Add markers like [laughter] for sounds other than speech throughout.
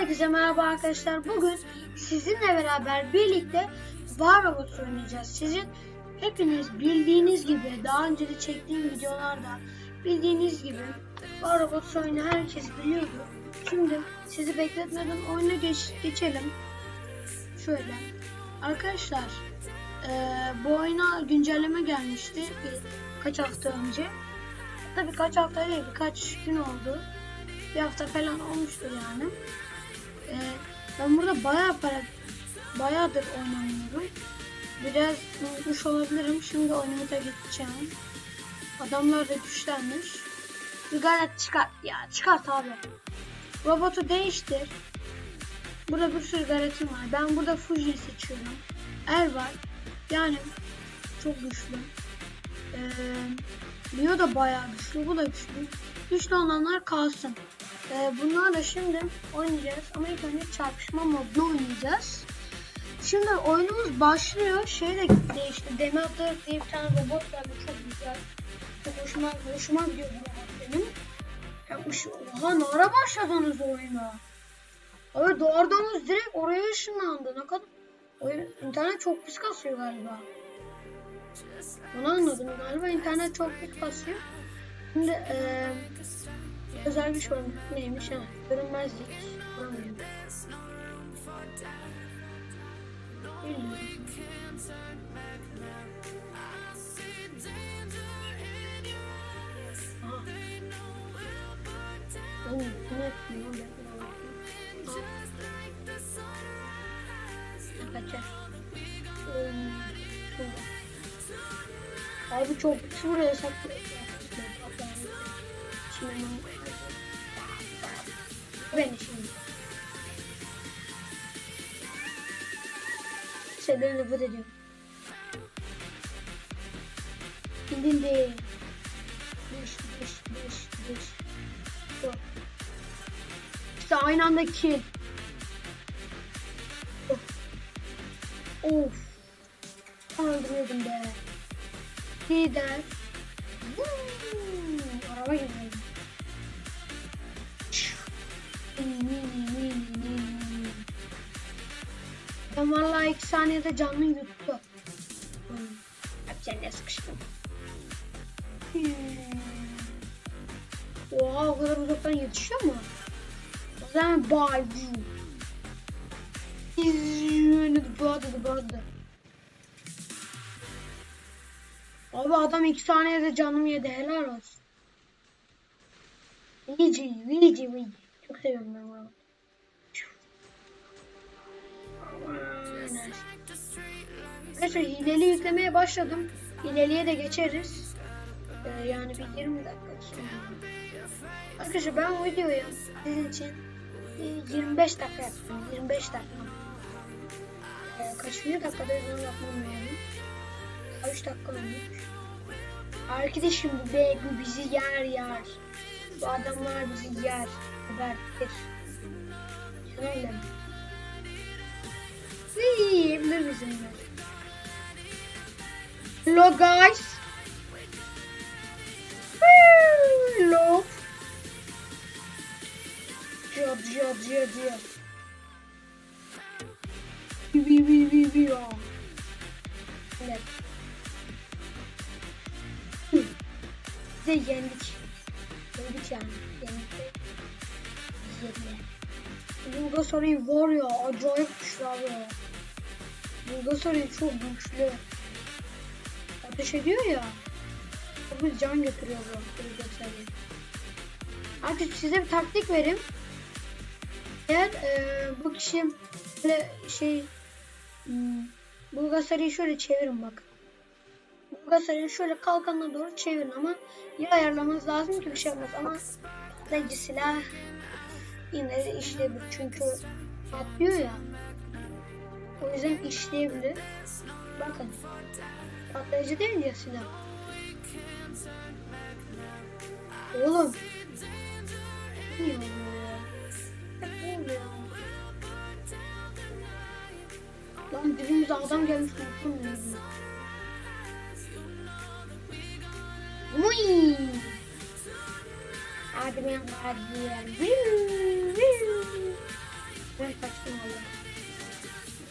Herkese merhaba arkadaşlar. Bugün sizinle beraber birlikte War Robots oynayacağız. Sizin hepiniz bildiğiniz gibi daha önce de çektiğim videolarda bildiğiniz gibi War Robots oyunu herkes biliyordu. Şimdi sizi bekletmeden oyuna geç, geçelim. Şöyle. Arkadaşlar eee, bu oyuna güncelleme gelmişti birkaç hafta önce. Tabii kaç hafta değil birkaç gün oldu. Bir hafta falan olmuştur yani. Ben burada bayağı para, bayağıdır oynamıyorum. Biraz unutmuş olabilirim. Şimdi oynamaya gideceğim. Adamlar da güçlenmiş. Bir çıkart ya çıkart abi. Robotu değiştir. Burada bir sürü gayretim var. Ben burada Fuji seçiyorum. Er var. Yani çok güçlü. Ee, Leo da bayağı güçlü. Bu da güçlü. Güçlü olanlar kalsın. Ee, bunlarla şimdi oynayacağız. Ama ilk önce çarpışma modunu oynayacağız. Şimdi oyunumuz başlıyor. Şey de değişti. Demeter diye bir tane robot var. Bu çok güzel. Çok hoşuma, hoşuma gidiyor bu robot benim. Ya, Oha ne ara başladınız oyuna? Abi doğardınız direkt oraya ışınlandı. Ne kadar... Oyun, internet çok pis kasıyor galiba. Bunu anladım galiba. internet çok pis kasıyor. Şimdi eee özel şey olmuş. Neymiş ha? Görünmezlik. Bulamıyorum. Bilmiyorum. Aha. Oğlum, bu ne Şeyden nefret ediyorum. Gidildi. Düş, düş, düş, düş. Yok. İşte aynı anda kill. Of. Of. Öldürüyordum be. Lider. Araba gibi. Ben vallahi iki saniyede canlı yuttu. Hmm. Hep sen de sıkıştım. Hmm. Oha o kadar uzaktan yetişiyor mu? O zaman bu. İzledi burada burada. Abi adam iki saniyede canımı yedi helal olsun. Vici, Vici, Vici. Çok seviyorum ben bunu. Arkadaşlar hileli yüklemeye başladım. Hileliye de geçeriz. Ee, yani bir 20 dakika sonra. Arkadaşlar ben bu videoyu sizin için bir 25 dakika yaptım. 25 dakika. Ee, kaçıncı dakikada bunu yapmam yani. 3 dakika olmuş. Arkadaşım bu be bu bizi yer yer. Bu adamlar bizi yer. Gebertir. Sen öyle mi? Yiyebilir misin? Hello guys. Hello. Diyor diyor diyor. Bi bi bi bi bi ya. Evet. Bize yendik. Yendik yani. Yendik. de Yediler. Bulgasaray'ı var ya acayip güçlü abi. Bulgasaray çok güçlü. Ateş ediyor ya. Bir can götürüyor bu Bulgasaray. Artık size bir taktik vereyim. Eğer e, bu kişi böyle şey hmm, Bulgasaray'ı şöyle çevirin bak. Bulgasaray'ı şöyle kalkanına doğru çevirin ama iyi ayarlamanız lazım ki bir şey olmaz ama patlayıcı silah yine işleyebilir çünkü patlıyor ya. O yüzden işleyebilir. Bakın. Patlayıcı değil ya Sinem. Oğlum. Ne? Lan dibimize adam gelmiş unuttum ya. Uy. Hadi ben hadi. Ben kaçtım valla.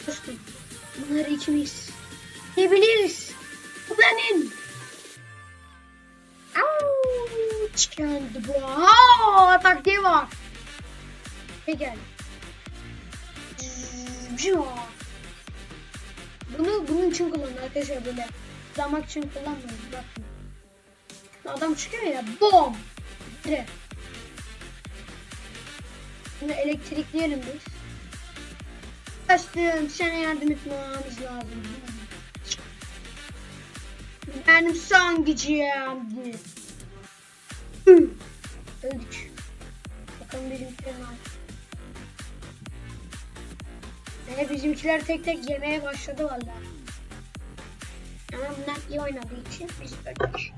Kustum. Bunları ikimiz yiyebiliriz. Geldi bu. Aa, taktiği var. Bunu bunun için kullanın arkadaşlar böyle. Damak için kullanmayın. Bakın. Adam çıkıyor ya. Bom. Direkt. Bunu elektrikleyelim biz. Kaçtım. Sana yardım etmemiz lazım. Benim son gücüm. Öldük. Bakalım bizimkiler ne yapıyor. Ee, bizimkiler tek tek yemeye başladı valla. Ama bunlar iyi oynadığı için biz öldük.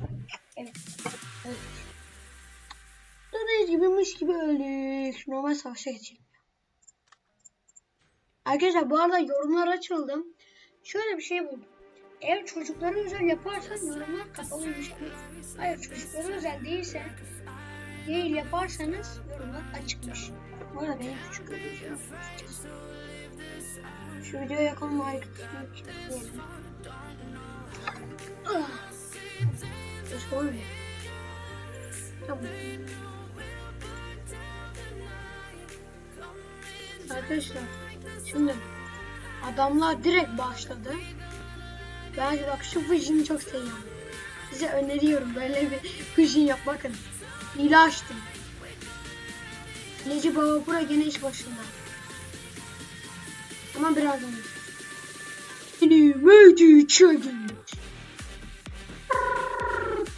Evet. Öldük. Gördüğünüz gibi mış gibi öldük. Normal savaşa geçelim. Arkadaşlar bu arada yorumlar açıldım. Şöyle bir şey buldum. Eğer çocuklara özel yaparsan yorumlar kapalıymış gibi. Hayır çocuklara özel değilse değil yaparsanız yorumlar açıkmış. Bu arada benim küçük ödeyeceğim. Şu videoya yakın like diyelim. Ah. Nasıl olmuyor? Tamam. Arkadaşlar şimdi adamlar direkt başladı. Ben bak şu fıjini çok seviyorum. Size öneriyorum böyle bir fıjin yap bakın. Hile açtım. Hileci Baba Bura gene iş başında. Ama birazdan. Animated Challenge.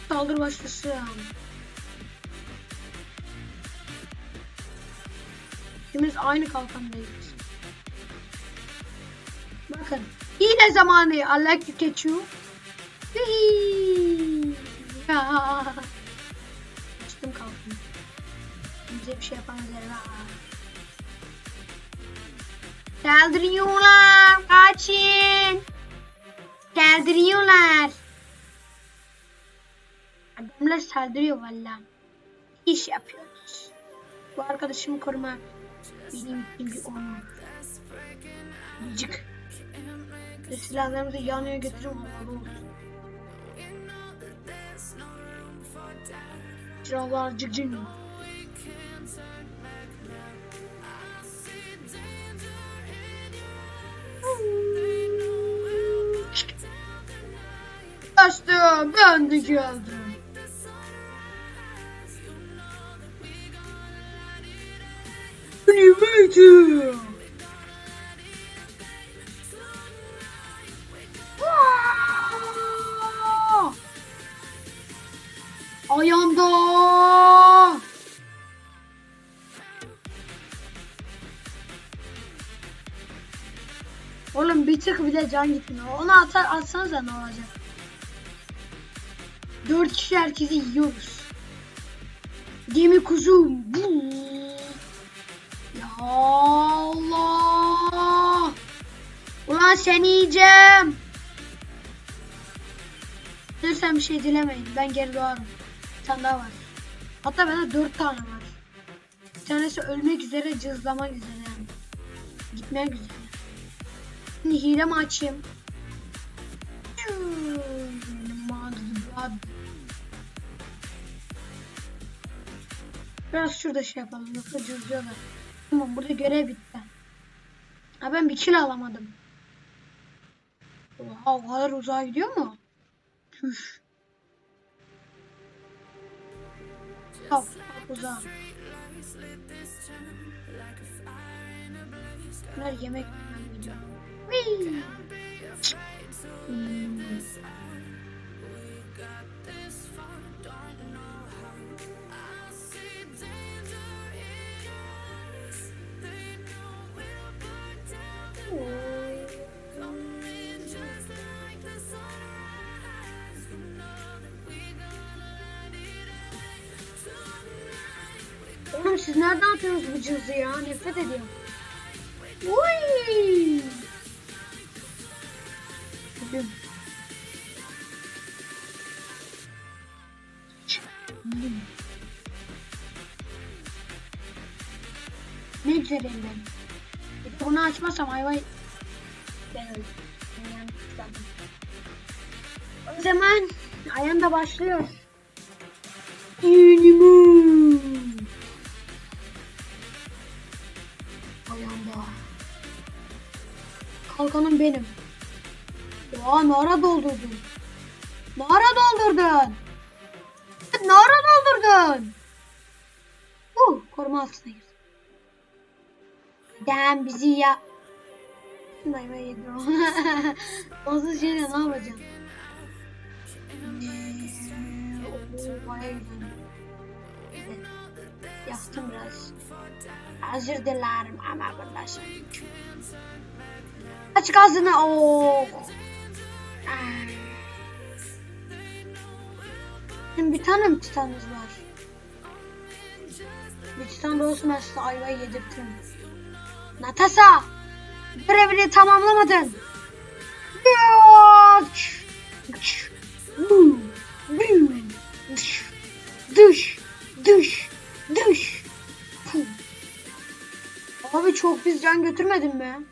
Saldır başlasın. İkimiz aynı kalkandayız. Bakın. Yine zamanı. I like to catch you. Ya. Bize bir şey yapamazlar. Saldırıyorlar. Kaçın. Saldırıyorlar. Adamlar saldırıyor valla. İş yapıyoruz. Bu arkadaşımı korumak benim için bir onur. Cık. Ve silahlarımızı yanına götürüp havalı olsun. Silahlar cık cık. Kaçtım, ben de geldim. Animated. Aa! Ayağımda. Oğlum bir tık bile can gitmiyor. Onu atar, atsanıza ne olacak? Dört kişi herkesi yiyoruz. Gemi kuzum. Ya Allah. Ulan seni yiyeceğim. Lütfen bir şey dilemeyin. Ben geri doğarım. Bir tane daha var. Hatta bende dört tane var. Bir tanesi ölmek üzere, cızlamak üzere yani. Gitmek üzere. Şimdi hile mi açayım? Biraz şurada şey yapalım. Yoksa cızlıyorlar. Tamam burada görev bitti. Ha ben bir kill alamadım. Oha o kadar uzağa gidiyor mu? Kalk, kalk uzağa. Bunlar yemek yemem gidiyor. Hmm. Oğlum siz nereden atıyorsunuz bu cızı ya? Nefret ediyorum. Uy! Kalkanım benim. Ya nara doldurdun. Nara doldurdun. Nara doldurdun. Uh, koruma altına girdim. Dem bizi ya. Meyve yedim. [laughs] Nasıl şeyle ne yapacağım? Oo, bayağı güzel. Evet. Yaktım biraz. Özür dilerim ama arkadaşım. Aç gazını. Oo. Şimdi bir tane mi titanımız var? Bir titan da olsun ben size ayvayı yedirtirim. Natasa! Görevini tamamlamadın. Düş, düş, düş. Abi çok pis can götürmedin mi?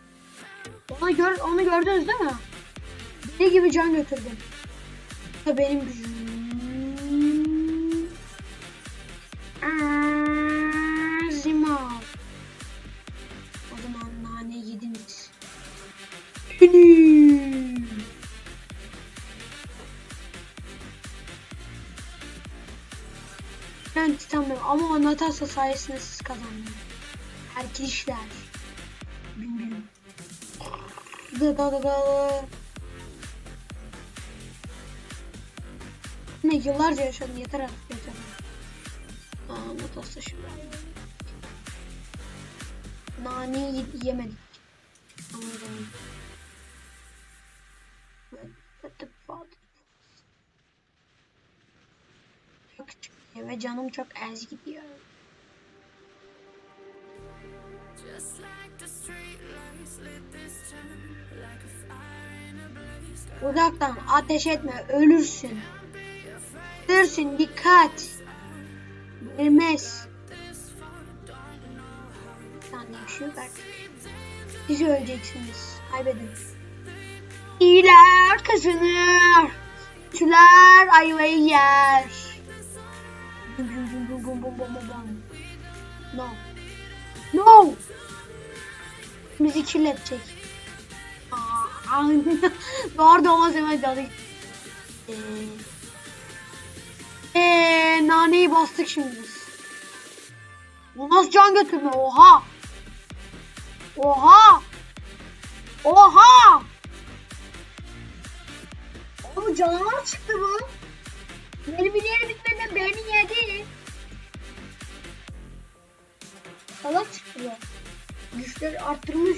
Ona gör, onu gördünüz değil mi? Deli gibi can götürdüm. Da benim gücüm. Aa, Zimal. O zaman nane yediniz. Henüz. Ben titanım ama o Natasha sayesinde siz kazandınız. Bim bim. Da da da. Ne yıllarca yaşadım yeter artık yeter. Aa Natasha şimdi. Nane y- yemedik. Anladım. Çok çıkıyor ve canım çok az gidiyor. Just like the street lights lit this town Uzaktan ateş etme ölürsün. Ölürsün dikkat. Vermez. Sen de bir şey yok artık. Siz öleceksiniz. Kaybedin. İyiler kazanır. Kötüler ayvayı yer. Bum bum bum bum bum bum bum. No. No. Bizi kirletecek. [laughs] Doğru da olmaz hemen canı. Eee ee, naneyi bastık şimdi biz. Bu nasıl can götürme? Oha! Oha! Oha! Oğlum canavar çıktı bu. Benim ileri bitmeden beni yedi. Salak çıktı bu. Güçleri arttırmış.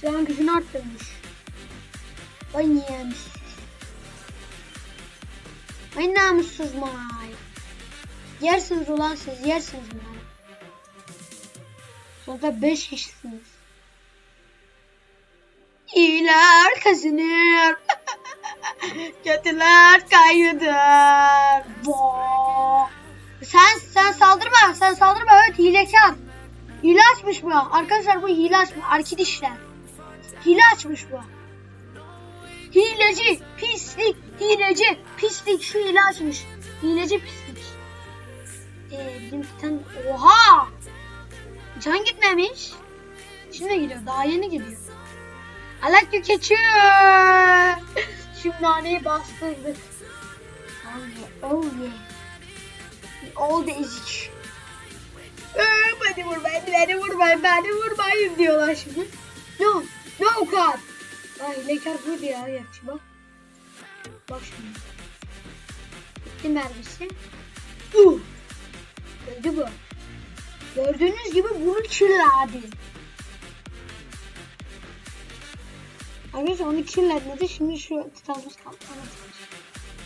Silahın gücünü arttırmış. Vay yemiş. Ay namussuz may. Yersiniz ulan siz yersiniz ulan. Sonuçta 5 kişisiniz. İyiler kazanır. [laughs] Kötüler kaybeder. Bo. Sen sen saldırma sen saldırma evet hilekar. Hile açmış bu. Arkadaşlar bu hile açmış. Arkadaşlar. Hile açmış bu. Hileci, pislik, hileci, pislik şu hile açmış. Hileci pislik. Ee, bizim tane... Oha! Can gitmemiş. Şimdi gidiyor. Daha yeni gidiyor. Like you keçiyor. [laughs] Şimdi naneyi bastırdık. Oh yeah, oh yeah. All the ezik. Beni vurmayın, beni vurmayın, beni vurmayın diyorlar şimdi. No, no God. Ay lekar buydu ya gerçi bak. Bak şimdi. Gitti mermisi. Uh. Öldü bu. Gördüğünüz gibi bunu kirledi. Arkadaşlar onu kirletmedi. Şimdi şu titanımız kaldı.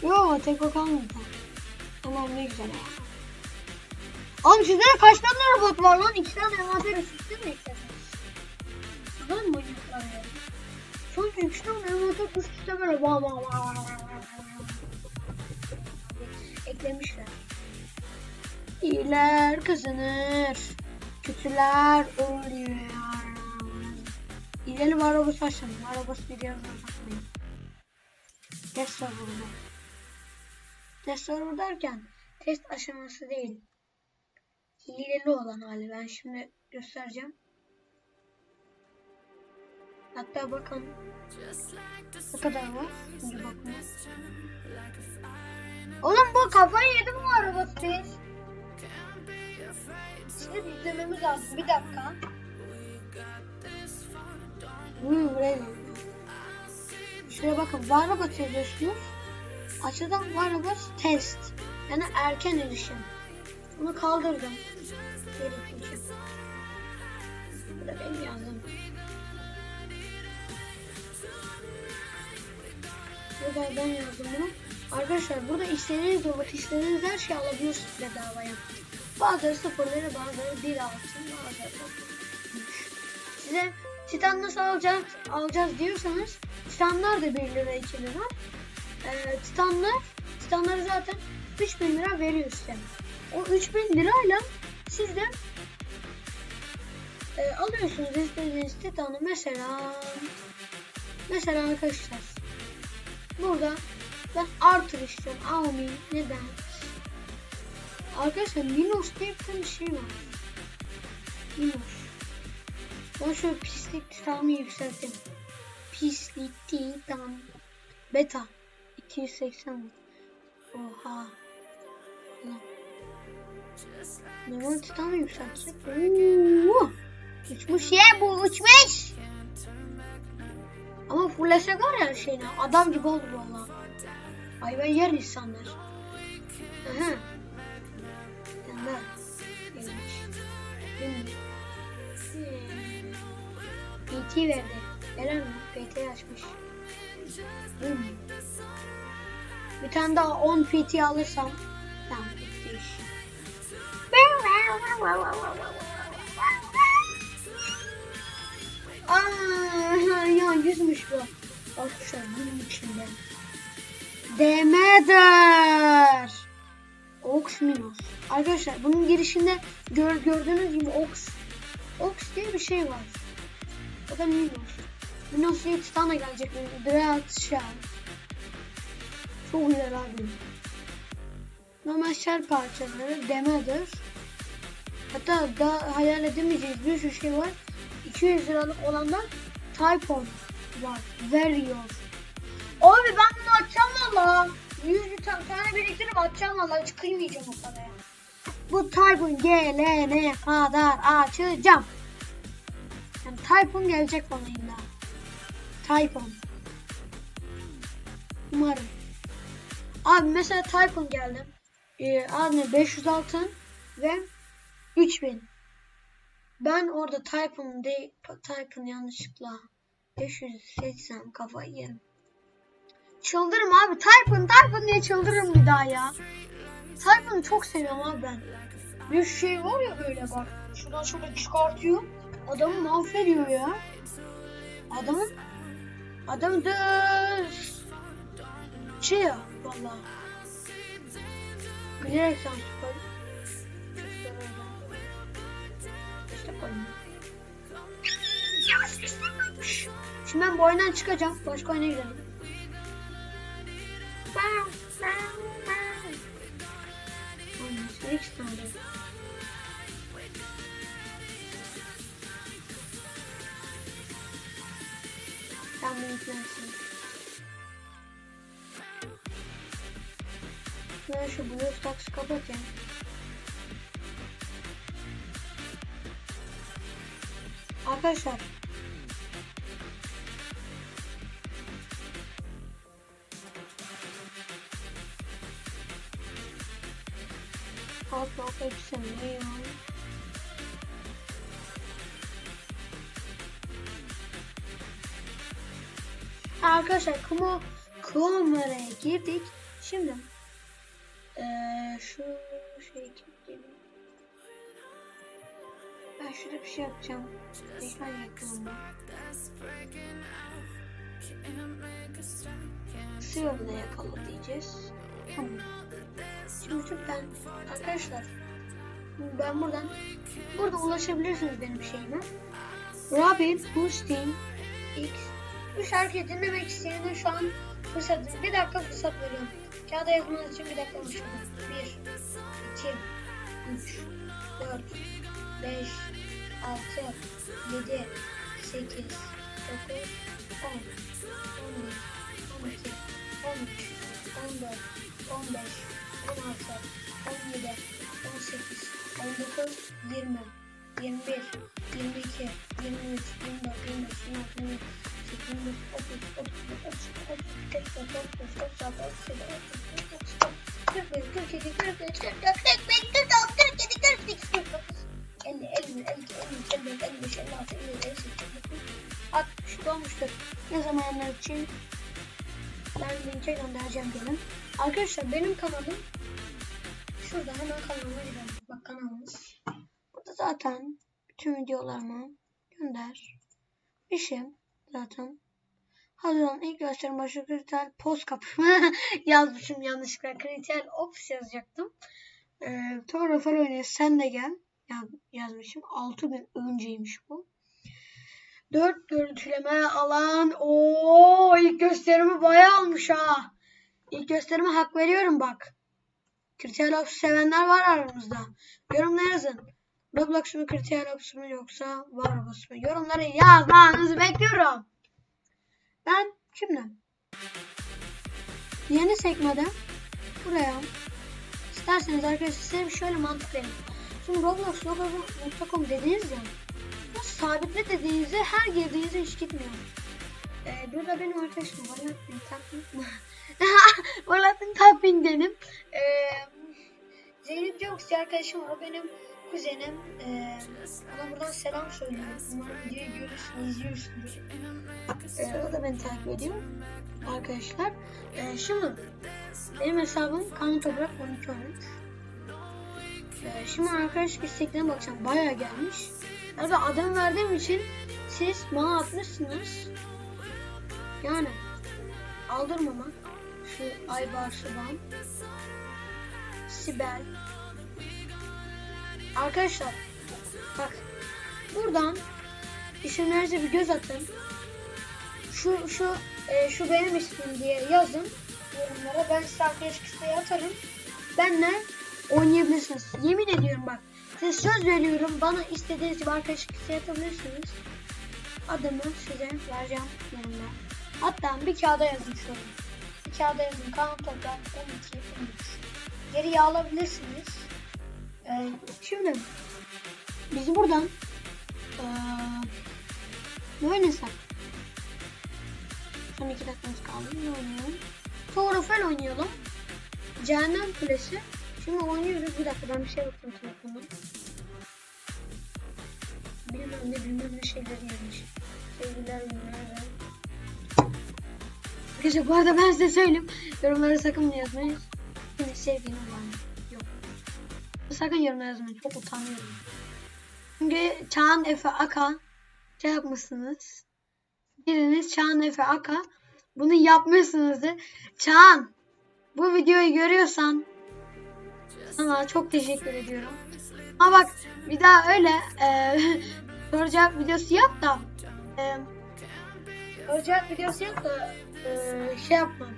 Yo tek o kalmadı. Tamam ne güzel ya. Oğlum sizde de kaç tane robot var lan? İki tane envanter üstü mü eklediniz? Lan manyaklar ya. Çok üç tane envanter üst üste böyle bam bam bam eklemişler. İyiler kazanır. Kötüler ölüyor. Var arabası açalım. Arabası bir yerden bakmayın. Test server'da. Test server derken test aşaması değil. Hileli olan hali. Ben şimdi göstereceğim. Hatta bakın ne kadar var? Şimdi bakın. Oğlum bu kafayı yedi bu araba Space. Şimdi izlememiz lazım. Bir dakika. Hmm, buraya. Şuraya bakın. Varabot yazıyorsunuz. Aşağıdan Varabot test. Yani erken erişim. Bunu kaldırdım. Gerekli için. Bu da benim yazdım. Ben yazdım bunu. Arkadaşlar burada istediğiniz robot, istediğiniz her şeyi alabiliyorsunuz bedavaya. Bazıları sıfırları, bazıları bir altın, bazıları. Size Titan nasıl alacağız, alacağız diyorsanız Titanlar da 1 lira 2 lira. Ee, Titanlar, Titanları zaten 3000 lira veriyor size. O 3000 lirayla siz de e, alıyorsunuz istediğiniz Titanı mesela mesela arkadaşlar burada ben Arthur istiyorum. Almayayım neden? Arkadaşlar Minos diye bir şey var. Minos ben şöyle pislik Titan'ı yükselttim. Pislik Titan beta. 280 oha. Ulan. Normal Titan'ı yükseltsek? Oo! Uçmuş. Ya bu uçmuş ama fullesek var ya şeyine adam gibi olur valla. Hayvan yer insanlar. Aha. Yanlar. Şimdi. PT verdi. Helal mi? PT açmış. Hmm. Bir tane daha 10 PT alırsam tamam. Aa, ya yüzmüş bu. Arkadaşlar bunun içinde. Demeter. Ox Minos. Arkadaşlar bunun girişinde gör, gördüğünüz gibi Ox. Ox diye bir şey var. O da Minos. Minos diye Titan'a gelecek. Dread Shell. Çok güzel abi. Normal shell parçaları Demeter. Hatta daha hayal edemeyeceğiz bir sürü şey var. 200 liralık olandan Typon var. Veriyor. Abi ben bunu açacağım valla. 100 ta- tane biriktirip açacağım valla. Hiç kıymayacağım o paraya. Bu Typhoon gelene kadar açacağım. Yani Typhoon gelecek bana illa. Typhoon. Umarım. Abi mesela Typhoon geldi. Ee, abi 500 altın ve 3000. Ben orada Typhoon de Typhoon yanlışlıkla 580 kafayı yerim. Çıldırırım abi. Typhoon, Typhoon diye çıldırırım bir daha ya. Typhoon'u çok seviyorum abi ben. Bir şey var ya böyle bak. Şuradan şöyle çıkartıyor. Adamı mahvediyor ya. Adamın adamı da şey ya valla. Bilerek sen Şimdi ben bu oyundan çıkacağım. Başka oyuna girelim. Felix nerede? Sen bunu yüklersin. Ben şu Blue Stacks'ı kapatayım. Arkadaşlar Arkadaşlar Kumo kameraya girdik. Şimdi eee şu şey kilitleyelim. Ben şurada bir şey yapacağım. Ekran yakınında. Sıyırla yakala diyeceğiz. Tamam. Şimdi ben arkadaşlar ben buradan burada ulaşabilirsiniz benim şeyime. Robin, Boosting, X. Bu şarkıyı dinlemek isteyenler şu an Fırsat, bir dakika fırsat veriyorum. Kağıda yazmanız için bir dakika konuşalım. 1, 2, 3, 4, 5, 6, 7, 8, 9, 10, 11, 12, 13, 14, 15, 16, 17, 18, 19, 20, 21, 22, 23, 24, 25, 26, 27, 28, 30, 31, 32, 33, 34, 35, 36, 37, 38, 41, 42, 43, 44, 45, 46, 47, 48, 49, 50, 51, 52, 53, 54, 55, 56, 57, 58, 59, 60 dolmuştur. Ne zamanlar için ben linke göndereceğim gelin. Arkadaşlar benim kanalım şurada hemen kanalıma gidelim. Kanalımız. Burada zaten bütün videolarımı gönder. İşim zaten. Hazır olun ilk gösterim başı kriter post kapı [laughs] yazmışım yanlışlıkla. Kriter ofis yazacaktım. Ee, Thor Rafael oynayız sen de gel yaz, yazmışım. 6 gün önceymiş bu. 4 görüntüleme alan. Oo ilk gösterimi bayağı almış ha. İlk gösterime hak veriyorum bak. Critical Ops sevenler var aramızda. Yorumlara yazın. Roblox mu Critical Ops mu yoksa Warhorse mu? Yorumlara yazmanızı bekliyorum. Ben şimdi yeni sekmede buraya isterseniz arkadaşlar size şöyle mantık vereyim. Şimdi Roblox Roblox.com dediniz ya bu sabitle dediğinizde her girdiğinizde hiç gitmiyor. Ee, burada benim arkadaşım Valentin Tapping [laughs] Valentin Tapping benim. Arkadaşım o benim kuzenim. Ee, ona buradan selam söylüyorum. Umarım videoyu görürsün, izliyorsundur. Ee, o da beni takip ediyor. Arkadaşlar. Ee, şimdi benim hesabım Kanlı Toprak 12 olmuş. Ee, şimdi arkadaş isteklerine bakacağım. Bayağı gelmiş. Abi adam verdiğim için siz bana atmışsınız. Yani aldırmama. Şu Aybar Suban. Sibel. Arkadaşlar bak buradan isimlerinize bir göz atın. Şu şu e, şu benim ismim diye yazın yorumlara. Ben size arkadaş listeye atarım. Benle oynayabilirsiniz. Yemin ediyorum bak. Size söz veriyorum. Bana istediğiniz gibi arkadaşlık listeye atabilirsiniz. Adımı size vereceğim yorumda. Hatta bir kağıda yazın şunu. Bir kağıda yazın. Kaan Toprak 12 13. Geriye alabilirsiniz. Ee, şimdi biz buradan ee, ne oynasak? Son iki dakikamız kaldı. Ne oynayalım? Torofel oynayalım. Cehennem Kulesi. Şimdi oynuyoruz. Bir dakika ben bir şey bakayım telefonuma. Bilmem ne bilmem ne şeyleri yemiş. Sevgiler günler. Arkadaşlar bu arada ben size söyleyeyim. Yorumlara sakın yazmayın. Şimdi sevginin var. Sakın yorumlara yazmayın. Çok utanıyorum. Çünkü Çağan Efe Aka şey yapmışsınız. Biriniz Çağan Efe Aka bunu yapmışsınızdır. Çağan bu videoyu görüyorsan sana çok teşekkür ediyorum. Ama bak bir daha öyle e, [laughs] soru videosu yap da e, soru videosu yap da e, şey yapma.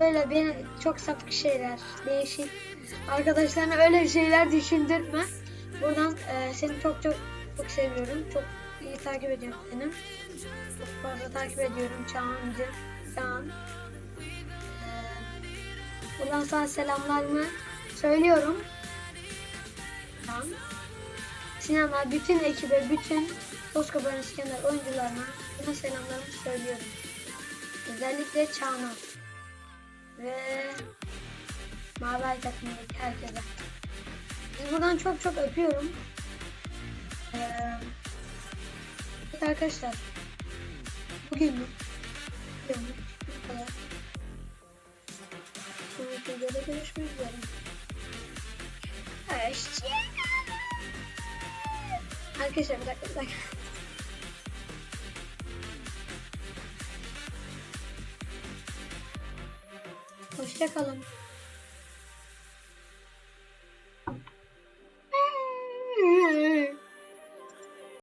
Böyle beni çok sapık şeyler, değişik arkadaşlarına öyle şeyler düşündürtme. Buradan e, seni çok çok çok seviyorum. Çok iyi takip ediyorum seni. Çok fazla takip ediyorum Çağan'cı. Çağan. E, buradan sana selamlarımı söylüyorum. Çağan. Sinema bütün ekibe, bütün Toskabar'ın İskender oyuncularına buna selamlarımı söylüyorum. Özellikle Çağan'a ve Mavi Ay herkese. Sizi buradan çok çok öpüyorum. Ee, evet arkadaşlar. Bugünlük bu kadar. Sonraki videoda görüşmek üzere. Hoşçakalın. Arkadaşlar bir dakika bir dakika. Hoşçakalın.